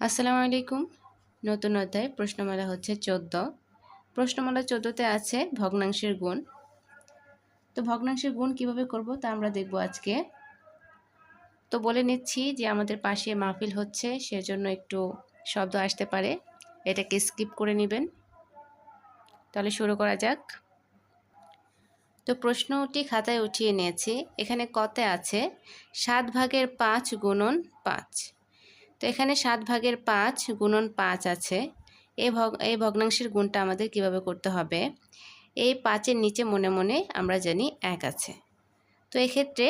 আসসালামু আলাইকুম। নতুন অধ্যায় প্রশ্নমালা হচ্ছে চোদ্দ। প্রশ্নমালা চোদ্দোতে আছে ভগ্নাংশের গুণ। তো ভগ্নাংশের গুণ কীভাবে করব তা আমরা দেখব আজকে। তো বলে নিচ্ছি যে আমাদের পাশে মাহফিল হচ্ছে, সেজন্য একটু শব্দ আসতে পারে। এটাকে স্কিপ করে নেবেন। তাহলে শুরু করা যাক। তো প্রশ্নটি খাতায় উঠিয়ে নিয়েছি। এখানে কতে আছে, সাত ভাগের পাঁচ গুণন পাঁচ। তো এখানে সাত ভাগের পাঁচ গুণন পাঁচ আছে। এই ভগ এই ভগ্নাংশের গুণটা আমাদের কীভাবে করতে হবে? এই পাঁচের নিচে মনে মনে আমরা জানি এক আছে। তো এক্ষেত্রে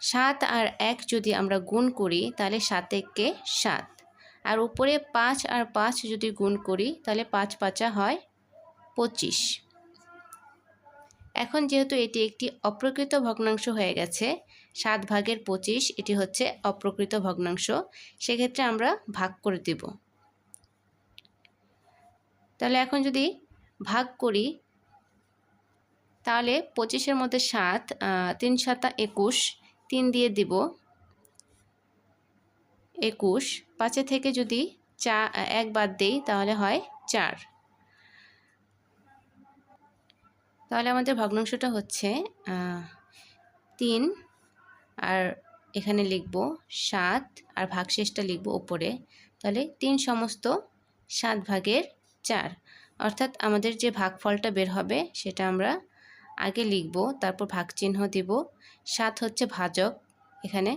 সাত আর এক যদি আমরা গুণ করি, তাহলে সাত এককে সাত। আর উপরে পাঁচ আর পাঁচ যদি গুণ করি, তাহলে পাঁচ পাঁচা হয় পঁচিশ। এখন যেহেতু এটি একটি অপ্রকৃত ভগ্নাংশ হয়ে গেছে সাত ভাগের পঁচিশ, এটি হচ্ছে অপ্রকৃত ভগ্নাংশ। সেক্ষেত্রে আমরা ভাগ করে দেব। তাহলে এখন যদি ভাগ করি, তাহলে পঁচিশের মধ্যে সাত তিন সাতা একুশ, তিন দিয়ে দিব একুশ। পাঁচে থেকে যদি চা, এক বাদ দেই, তাহলে হয় চার। তাহলে আমাদের ভগ্নাংশটা হচ্ছে তিন আর এখানে লিখব সাত আর ভাগশেষটা লিখব ওপরে। তাহলে তিন সমস্ত সাত ভাগের চার। অর্থাৎ আমাদের যে ভাগফলটা বের হবে সেটা আমরা আগে লিখব, তারপর ভাগ চিহ্ন দিব। সাত হচ্ছে ভাজক এখানে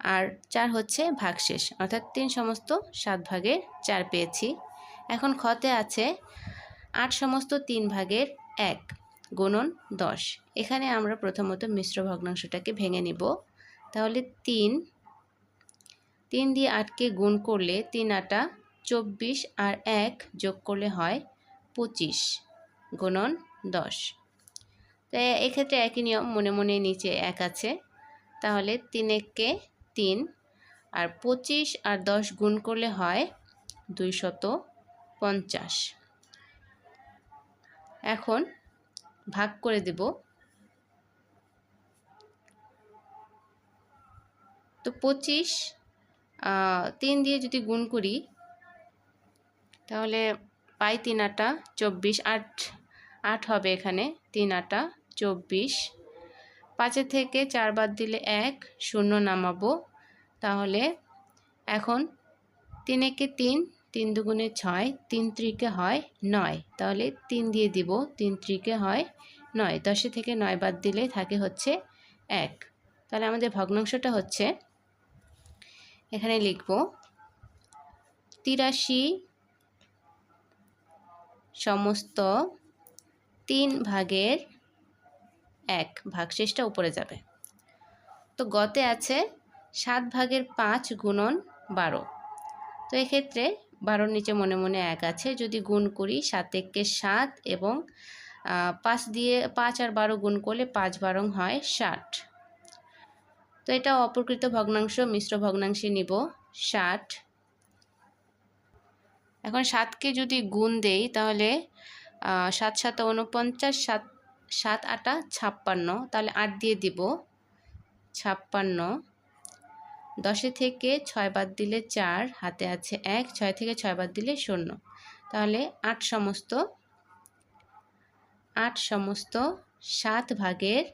আর চার হচ্ছে ভাগশেষ। অর্থাৎ তিন সমস্ত সাত ভাগের চার পেয়েছি। এখন খতে আছে আট সমস্ত তিন ভাগের এক। গুণন দশ। এখানে আমরা প্রথমত মিশ্র ভগ্নাংশটাকে ভেঙে নিব। তাহলে তিন তিন দিয়ে আটকে গুণ করলে তিন আটা চব্বিশ আর এক যোগ করলে হয় পঁচিশ, গুণন দশ। তো এক্ষেত্রে একই নিয়ম মনে মনে নিচে এক আছে। তাহলে তিন এককে তিন আর পঁচিশ আর দশ গুণ করলে হয় দুইশত পঞ্চাশ। এখন ভাগ করে দেব। তো পঁচিশ তিন দিয়ে যদি গুণ করি, তাহলে পাই তিন আটা, চব্বিশ, আট আট হবে এখানে, তিন আটা, চব্বিশ। পাঁচের থেকে চার বাদ দিলে এক, শূন্য নামাবো। তাহলে এখন তিনেকে তিন তিন দুগুণে ছয়, তিন ত্রিকে হয় নয়। তাহলে তিন দিয়ে দিব, তিন ত্রিকে হয় নয়। দশে থেকে নয় বাদ দিলে থাকে হচ্ছে এক। তাহলে আমাদের ভগ্নাংশটা হচ্ছে, এখানে লিখব, তিরাশি সমস্ত তিন ভাগের এক, ভাগশেষটা উপরে যাবে। তো গতে আছে সাত ভাগের পাঁচ গুণন বারো। তো এক্ষেত্রে বারোর নিচে মনে মনে এক আছে। যদি গুণ করি সাত এককে সাত এবং পাঁচ দিয়ে, পাঁচ আর বারো গুণ করলে পাঁচ বারং হয় ষাট। তো এটা অপ্রকৃত ভগ্নাংশ, মিশ্র ভগ্নাংশে নিব ষাট। এখন সাতকে যদি গুণ দেই তাহলে সাত সাত উনপঞ্চাশ সাত সাত আটা ছাপ্পান্ন, তাহলে আট দিয়ে দিব ছাপ্পান্ন। দশে থেকে ছয় বাদ দিলে চার, হাতে আছে এক, ছয় থেকে ছয় বাদ দিলে শূন্য। তাহলে আট সমস্ত আট সমস্ত সাত ভাগের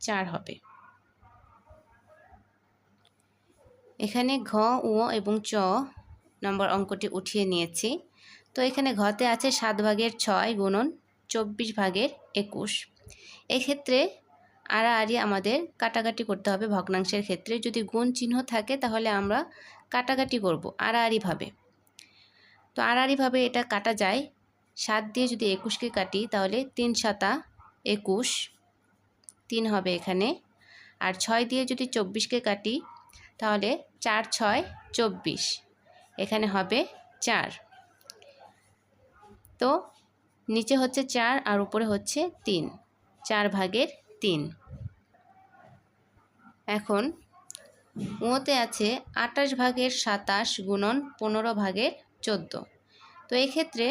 চার হবে। এখানে ঘ ও এবং চ নম্বর অঙ্কটি উঠিয়ে নিয়েছি। তো এখানে ঘতে আছে সাত ভাগের ছয় গুণন চব্বিশ ভাগের একুশ। এক্ষেত্রে আড়াআড়ি আমাদের কাটাকাটি করতে হবে ভগ্নাংশের ক্ষেত্রে। যদি গুণ চিহ্ন থাকে তাহলে আমরা কাটাকাটি করব আড়াআড়িভাবে। তো আড়াআড়িভাবে এটা কাটা যায়। সাত দিয়ে যদি একুশকে কাটি তাহলে তিন সাতা একুশ, তিন হবে এখানে। আর ছয় দিয়ে যদি চব্বিশকে কাটি তাহলে চার, ছয়, চব্বিশ, এখানে হবে চার। তো নিচে হচ্ছে চার আর উপরে হচ্ছে তিন। চার ভাগের তিন। এখন উঁতে আছে আটাশ ভাগের সাতাশ গুণন পনেরো ভাগের চোদ্দ। তো এক্ষেত্রে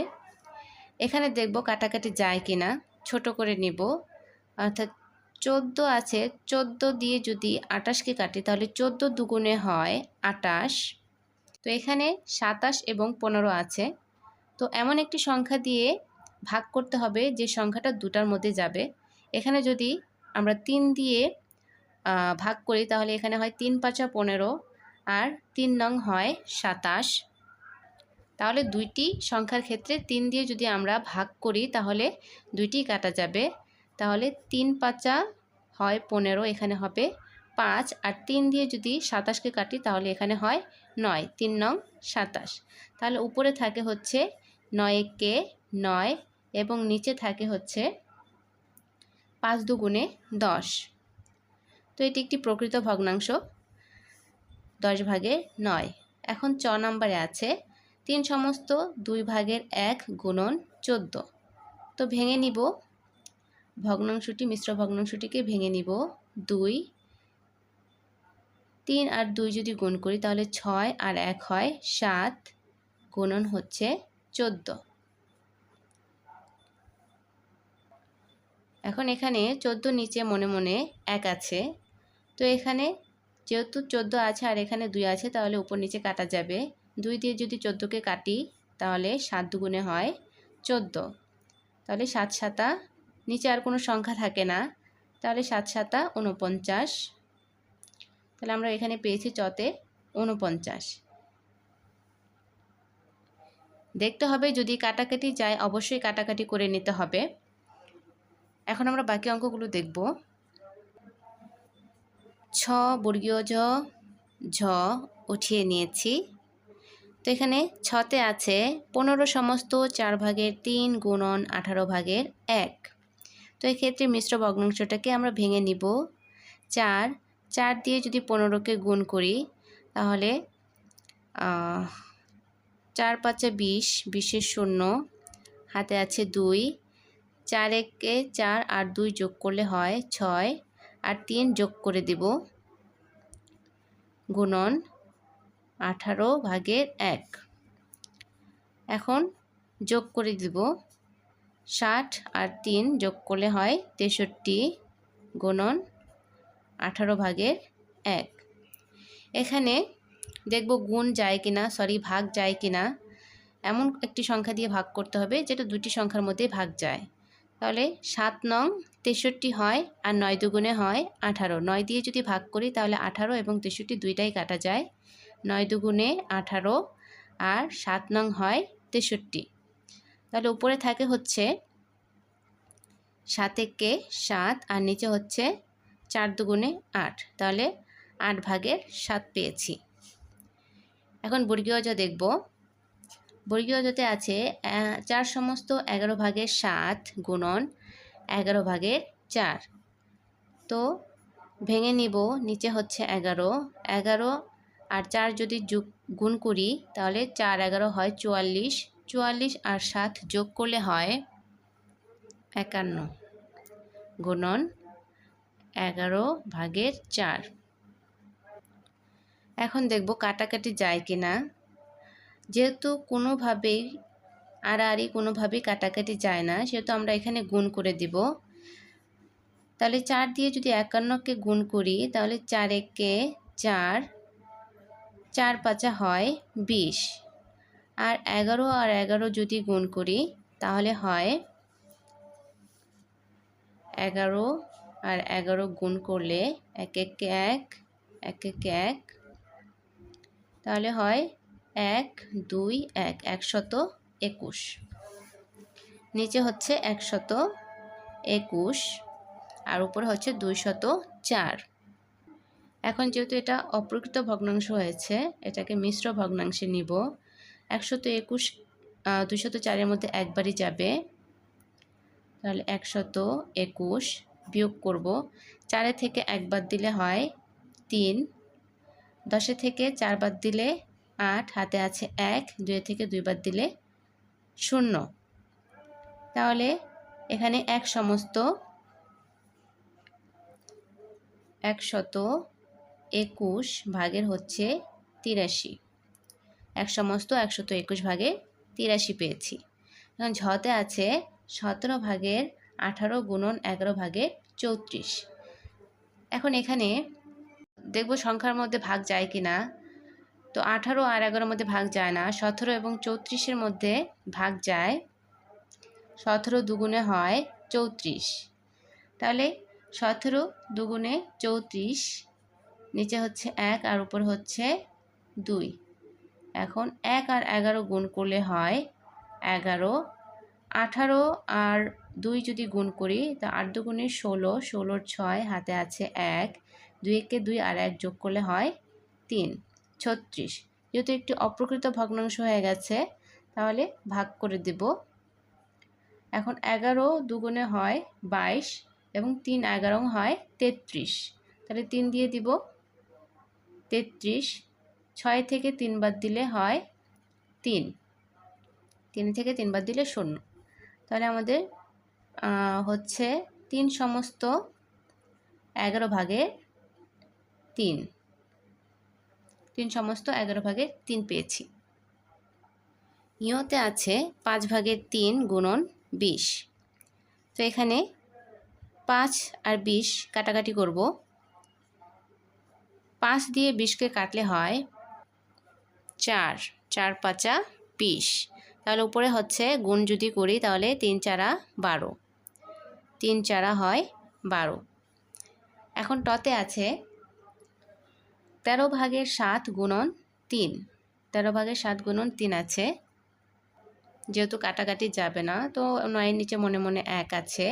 এখানে দেখব কাটাকাটি যায় কি না, ছোট করে নিব। অর্থাৎ চোদ্দ আছে, চোদ্দ দিয়ে যদি আটাশকে কাটি, তাহলে চোদ্দ দুগুণে হয় আটাশ তো এখানে সাতাশ এবং পনেরো আছে। তো এমন একটি সংখ্যা দিয়ে ভাগ করতে হবে যে সংখ্যাটা দুটার মধ্যে যাবে। এখানে যদি আমরা তিন দিয়ে ভাগ করি, তাহলে এখানে হয় তিন পাঁচা পনেরো আর তিন নং হয় সাতাশ। তাহলে দুইটি সংখ্যার ক্ষেত্রে তিন দিয়ে যদি আমরা ভাগ করি, তাহলে দুইটি কাটা যাবে। তাহলে তিন পাঁচা হয় পনেরো, এখানে হবে পাঁচ। আর তিন দিয়ে যদি সাতাশকে কাটি, তাহলে এখানে হয় নয়, তিন নং সাতাশ। তাহলে উপরে থাকে হচ্ছে নয় কে নয় এবং নিচে থাকে হচ্ছে পাঁচ দুগুণে দশ। তো এটি একটি প্রকৃত ভগ্নাংশ, দশ ভাগের নয়। এখন চ নম্বরে আছে, তিন সমস্ত দুই ভাগের এক গুণন চোদ্দ। তো ভেঙে নিব, ভগ্নাংশটি, মিশ্র ভগ্নাংশটিকে ভেঙে নিব দুই। তিন আর দুই যদি গুণ করি, তাহলে ছয় আর এক হয় সাত, গুণন হচ্ছে চোদ্দ। এখন এখানে চোদ্দ নিচে মনে মনে এক আছে। তো এখানে যেহেতু চোদ্দ আছে আর এখানে দুই আছে, তাহলে উপর নিচে কাটা যাবে। দুই দিয়ে যদি চোদ্দোকে কাটি, তাহলে সাত দুগুণে হয় চোদ্দ। তাহলে সাত সাতা, নিচে আর কোনো সংখ্যা থাকে না। তাহলে সাত সাতা উনপঞ্চাশ তাহলে আমরা এখানে পেয়েছি চতে উনপঞ্চাশ দেখতে হবে যদি কাটাকাটি যায়, অবশ্যই কাটাকাটি করে নিতে হবে। এখন আমরা বাকি অঙ্কগুলো দেখব। ছ বর্গীয় জ, ঝ উঠিয়ে নিয়েছি। তো এখানে ছতে আছে পনেরো সমস্ত চার ভাগের তিন গুণন আঠারো ভাগের এক। তো এক্ষেত্রে মিশ্র ভগ্নাংশটাকে আমরা ভেঙে নিব। চার চার দিয়ে যদি পনেরোকে গুণ করি, তাহলে চার পাঁচে বিশ, বিশের শূন্য, হাতে আছে দুই চার একে চার আর দুই যোগ করলে হয় ছয় আর তিন যোগ করে দিব গুণন আঠারো ভাগের এক। এখন যোগ করে দিব ষাট আর তিন যোগ করলে হয় তেষট্টি গুণন আঠারো ভাগের এক। এখানে দেখব গুণ যায় কিনা সরি ভাগ যায় কিনা, এমন একটি সংখ্যা দিয়ে ভাগ করতে হবে যেটা দুটি সংখ্যার মধ্যে ভাগ যায়। তাহলে সাত নং তেষট্টি হয় আর নয় দুগুণে হয় আঠারো। নয় দিয়ে যদি ভাগ করি তাহলে আঠারো এবং তেষট্টি দুইটাই কাটা যায়। নয় দুগুণে আঠারো আর সাত নং হয় তেষট্টি। তাহলে উপরে থাকে হচ্ছে সাত একে সাত আর নিচে হচ্ছে চার দুগুণে আট। তাহলে আট ভাগের সাত পেয়েছি। এখন বর্গীয় জ দেখব। বর্গীয় জতে আছে চার সমস্ত এগারো ভাগের সাত গুণন এগারো ভাগের চার। তো ভেঙে নিব, নিচে হচ্ছে এগারো। এগারো আর চার যদি যোগ, গুণ করি, তাহলে চার এগারো হয় চুয়াল্লিশ। চুয়াল্লিশ আর সাত যোগ করলে হয় একান্ন গুণন এগারো ভাগের চার। এখন দেখব কাটাকাটি যায় কি না যেহেতু কোনোভাবেই আড়াআড়ি কোনোভাবেই কাটাকাটি যায় না, সেহেতু আমরা এখানে গুণ করে দিব। তাহলে চার দিয়ে যদি একান্নকে গুণ করি, তাহলে চার একে চার চার পাঁচা হয় বিশ। আর এগারো আর এগারো যদি গুণ করি, তাহলে হয় এগারো। আর এগারো গুণ করলে এক এক এক এক একে এক, তাহলে হয় এক, দুই, এক, একশত একুশ। নিচে হচ্ছে একশত একুশ, আর উপরে হচ্ছে দুইশত চার। এখন যেহেতু এটা অপ্রকৃত ভগ্নাংশ হয়েছে, এটাকে মিশ্র ভগ্নাংশে নিব। একশত একুশ দুইশত চারের মধ্যে একবারই যাবে। তাহলে একশত একুশ বিয়োগ করব। চারে থেকে একবার দিলে হয় তিন, দশে থেকে চারবার দিলে আট, হাতে আছে এক দুয়ে থেকে দুইবার দিলে শূন্য। তাহলে এখানে এক সমস্ত একশত একুশ ভাগের হচ্ছে তিরাশি। এক সমস্ত একশত একুশ ভাগে তিরাশি পেয়েছি। এখন ঝতে আছে সতেরো ভাগের আঠারো গুণন এগারো ভাগের চৌত্রিশ। এখন এখানে দেখব সংখ্যার মধ্যে ভাগ যায় কি না তো আঠারো আর এগারোর মধ্যে ভাগ যায় না। সতেরো এবং চৌত্রিশের মধ্যে ভাগ যায়। সতেরো দুগুণে হয় চৌত্রিশ। তাহলে সতেরো দুগুণে চৌত্রিশ, নিচে হচ্ছে এক আর উপর হচ্ছে দুই। এখন এক আর এগারো গুণ করলে হয় এগারো। আঠারো আর দুই যদি গুণ করি, তা আট দুগুণে ষোলো, ষোলোর ছয় হাতে আছে এক। দুই একে দুই আর এক যোগ করলে হয় তিন। ছত্রিশ। যেহেতু একটি অপ্রকৃত ভগ্নাংশ হয়ে গেছে, তাহলে ভাগ করে দেব। এখন এগারো দুগুণে হয় বাইশ এবং তিন এগারো হয় তেত্রিশ। তাহলে তিন দিয়ে দিব তেত্রিশ। ছয় থেকে তিন বাদ দিলে হয় তিন। তিন থেকে তিন বাদ দিলে শূন্য। তাহলে আমাদের হচ্ছে তিন সমস্ত এগারো ভাগে তিন। তিন সমস্ত এগারো ভাগে তিন পেয়েছি। ইয়তে আছে পাঁচ ভাগের তিন গুণন বিশ। তো এখানে পাঁচ আর বিশ কাটাকাটি করব। পাঁচ দিয়ে বিশকে কাটলে হয় চার। চার পাঁচা বিশ। তাহলে উপরে হচ্ছে গুণ যদি করি তাহলে তিন চারা বারো। তিন চারা হয় বারো। এখন টতে আছে তেরো ভাগের সাত গুণন তিন। তেরো ভাগের সাত গুণন তিন আছে। যেহেতু কাটাকাটি যাবে না, তো নয়ের নিচে মনে মনে এক আছে।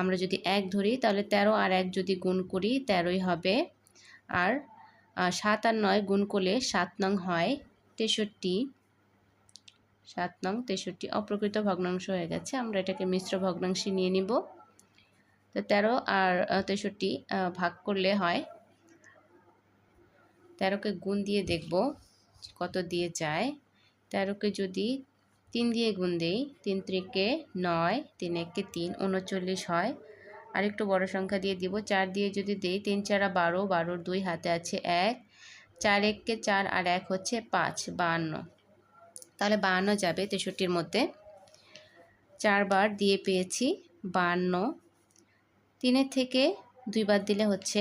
আমরা যদি এক ধরি, তাহলে তেরো আর এক যদি গুণ করি, তেরোই হবে। আর সাত আর নয় গুণ করলে সাত নং হয় তেষট্টি। সাত নং তেষট্টি অপ্রকৃত ভগ্নাংশ হয়ে গেছে। আমরা এটাকে মিশ্র ভগ্নাংশে নিয়ে নিব। তো তেরো আর তেষট্টি ভাগ করলে হয় তেরোকে গুণ দিয়ে দেখব কত দিয়ে যায়। তেরোকে যদি তিন দিয়ে গুণ দেই, তিন ত্রিকে নয়, তিন একে তিন, উনচল্লিশ হয়। আর একটু বড় সংখ্যা দিয়ে দিব, চার দিয়ে যদি দেই, তিন চারা বারো, বারোর দুই হাতে আছে এক। চার এককে চার আর এক হচ্ছে পাঁচ, বাহান্ন। তাহলে বাহান্ন যাবে তেষট্টির মধ্যে। চারবার দিয়ে পেয়েছি বাহান্ন। তিনের থেকে দুইবার দিলে হচ্ছে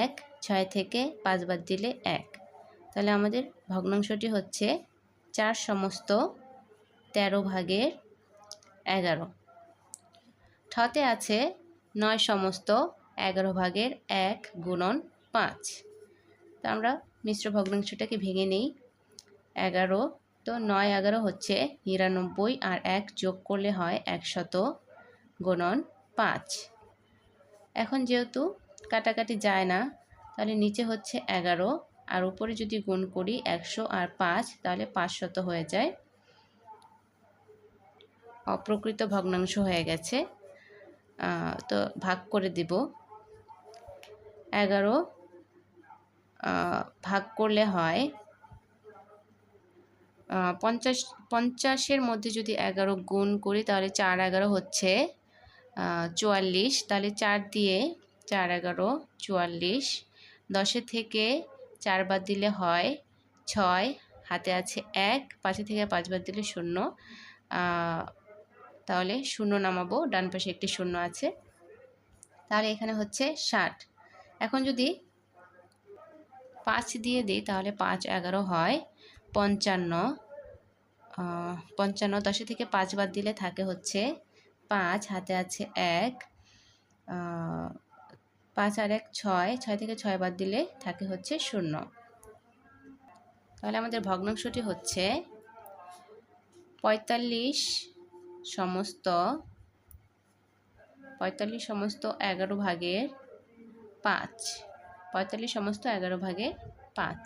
এক। ছয় থেকে পাঁচবার দিলে এক। তাহলে আমাদের ভগ্নাংশটি হচ্ছে চার সমস্ত তেরো ভাগের এগারো। ঠতে আছে নয় সমস্ত এগারো ভাগের এক গুণন পাঁচ। তো আমরা মিশ্র ভগ্নাংশটাকে ভেঙে নেই। এগারো, তো নয় এগারো হচ্ছে নিরানব্বই আর এক যোগ করলে হয় একশত গুণন পাঁচ। এখন যেহেতু কাটাকাটি যায় না তাহলে নিচে হচ্ছে এগারো, আর উপরে যদি গুণ করি একশো আর পাঁচ, তাহলে পাঁচশত হয়ে যায়। অপ্রকৃত ভগ্নাংশ হয়ে গেছে। তো ভাগ করে দিব। এগারো ভাগ করলে হয় পঞ্চাশ, পঞ্চাশের মধ্যে যদি এগারো গুণ করি, তাহলে চার এগারো হচ্ছে চুয়াল্লিশ, তাহলে চার দিয়ে চার এগারো, চুয়াল্লিশ দশের থেকে চারবার দিলে হয় ছয়, হাতে আছে এক, পাঁচে থেকে পাঁচবার দিলে শূন্য। তাহলে শূন্য নামাবো, ডান পাশে একটি শূন্য আছে। তাহলে এখানে হচ্ছে ষাট। এখন যদি পাঁচ দিয়ে দিই, তাহলে পাঁচ এগারো হয় পঞ্চান্ন। পঞ্চান্ন দশে থেকে পাঁচবার দিলে থাকে হচ্ছে পাঁচ, হাতে আছে এক। পাঁচ আর এক ছয় ছয় থেকে ছয় বার দিলে থাকে হচ্ছে শূন্য। তাহলে আমাদের ভগ্নাংশটি হচ্ছে পঁয়তাল্লিশ সমস্ত পঁয়তাল্লিশ সমস্ত এগারো ভাগের পাঁচ, পঁয়তাল্লিশ সমস্ত এগারো ভাগের পাঁচ।